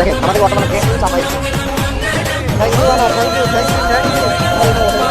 দেখেন আমাদের বর্তমানে train Chapai thank you thank you thank you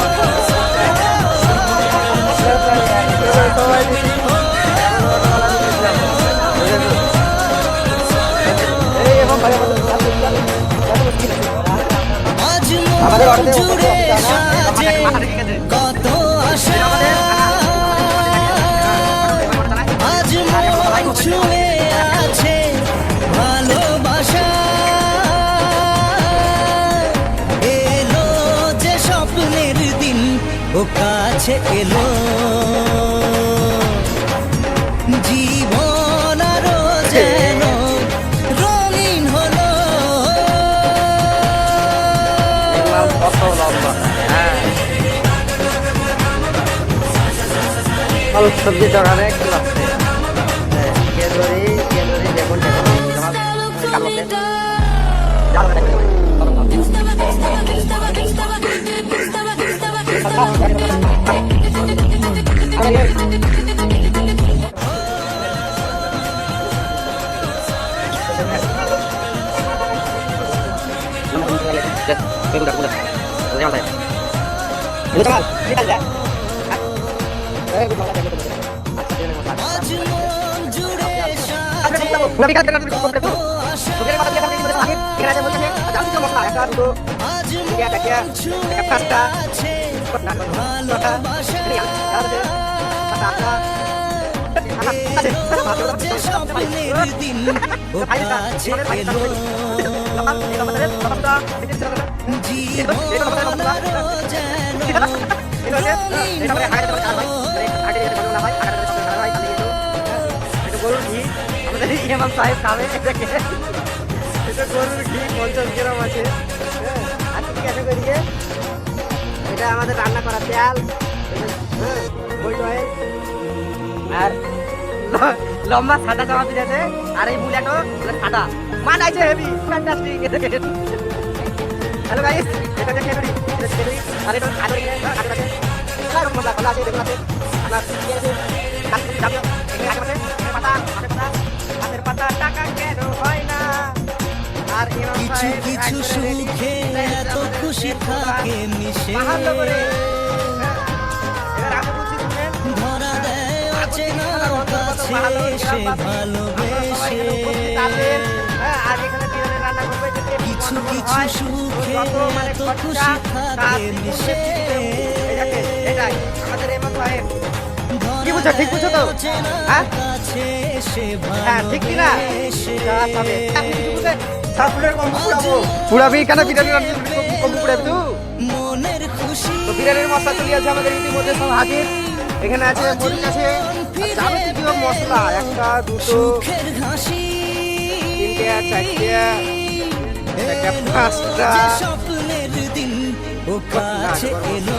ও কাছে এলো। জীবন আরও যেন রঙিন হলো। হ্যাঁ। সবজি দোকানে একটু লাগছে। হ্যাঁ, কেদরি কেদরি দেখুন দেখুন। আমার আজ মন জুড়ে ইমাম সাহেব খাবে এটাকে এটা গরুর ঘি পঞ্চাশ গ্রাম আছে। হ্যাঁ, আর কি কেন করিয়ে। এটা আমাদের রান্না করা তেল। হ্যাঁ, আর লম্বা সাদা জামা পিড়েছে আর এই মুলাটো সাদা। মান আছে হেভি হ্যালো গাইস এটা আর এটা পাতা পাতা পাতা টাকা কেন হয়? কিছু কিছু সুখে এত খুশি থাকে মিশে হ্যাঁ, ধরা দেয় অচেনা কাছে এসে ভালোবেসে। কিছু কিছু সুখে এত খুশি থাকে মিশে বুঝছ? ঠিক বুঝছ তো? হ্যাঁ? হ্যাঁ, ঠিক কি না? ভালোবেসে। পুরাবি কেন? বিরিয়ানি রান্না কম পুরাবি তুই মনের খুশি। তো বিরিয়ানির মশলা চলে আছে আমাদের ইতিমধ্যে সব হাজির। এখানে আছে মরিচ আছে। যাবতীয় মশলা একটা দুটো তিনটে চারটে একটা পাঁচটা। যে স্বপ্নের দিন ও কাছে এলো।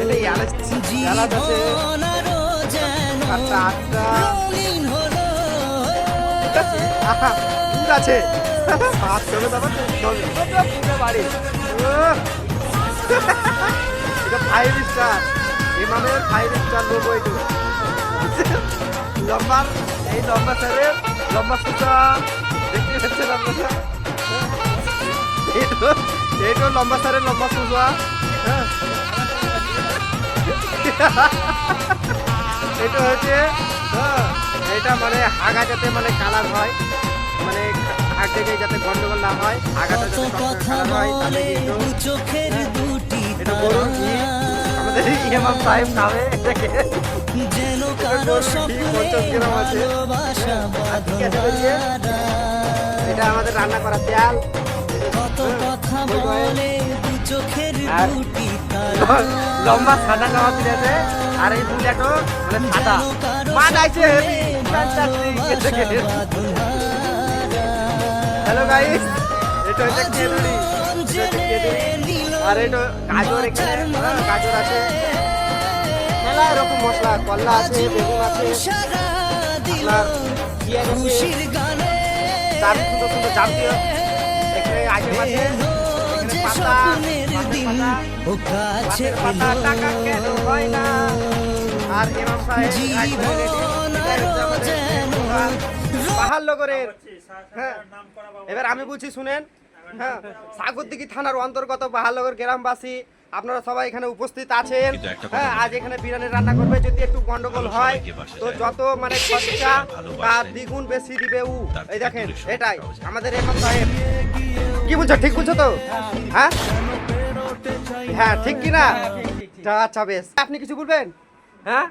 এটা এলাচ আছে। আটটা। আহা, দুধ আছে। ভাত চলে চলে দুধে বাড়ি এটা লম্বা, এই লম্বা স্যারের লম্বা সুতা। দেখতে পাচ্ছেন আপনারা? এইটো লম্বা স্যারের লম্বা সুতা। হ্যাঁ এটা হচ্ছে এটা মানে হাগা যাতে মানে কালার হয়। মানে গিয়ে যাতে গন্ডগোল না হয় কত যাতে কালার হয় তাহলে দু চোখের দুটি এটা গরুর ঘি আমাদের ইমাম সাহেব খাবে এটাকে। যেন কারও স্বপ্নে। ভালোবাসা? এটা আমাদের রান্না করা তেল। কত কথা বলে আর লম্বা সাদা জামা পিড়েছে আর এই বুলাটো মানে সাদা। মান আছে হ্যালো গাইস এটা হচ্ছে কেদুরি। আর এটা গাজর এখানে। হ্যাঁ, গাজর আছে। মেলা এরকম মশলা কল্লা আছে বেগুন আছে। আপনার খুশির গানে। তার সুন্দর সুন্দর জাতীয় এখানে আইটেম আছে। স্বপ্নের দিন ও কাছে হয় এবার আমি বলছি শুনেন। হ্যাঁ। সাগরদিঘি থানার অন্তর্গত পাহাড়নগর গ্রামবাসী আপনারা সবাই এখানে উপস্থিত আছেন। হ্যাঁ। আজ এখানে বিরিয়ানি রান্না করবে যদি একটু গন্ডগোল হয় তো যত মানে খরচা। তার দ্বিগুণ বেশি দিবে উ। এই দেখেন এটাই। আমাদের এমন সাহেব কি বলছো ঠিক বলছো তো? হ্যাঁ? হ্যাঁ ঠিক কি না আচ্ছা বেশ। আপনি কিছু বলবেন? হ্যাঁ?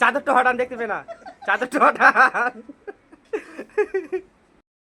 চাদরটা হঠান দেখতে না। চাদরটা হঠাৎ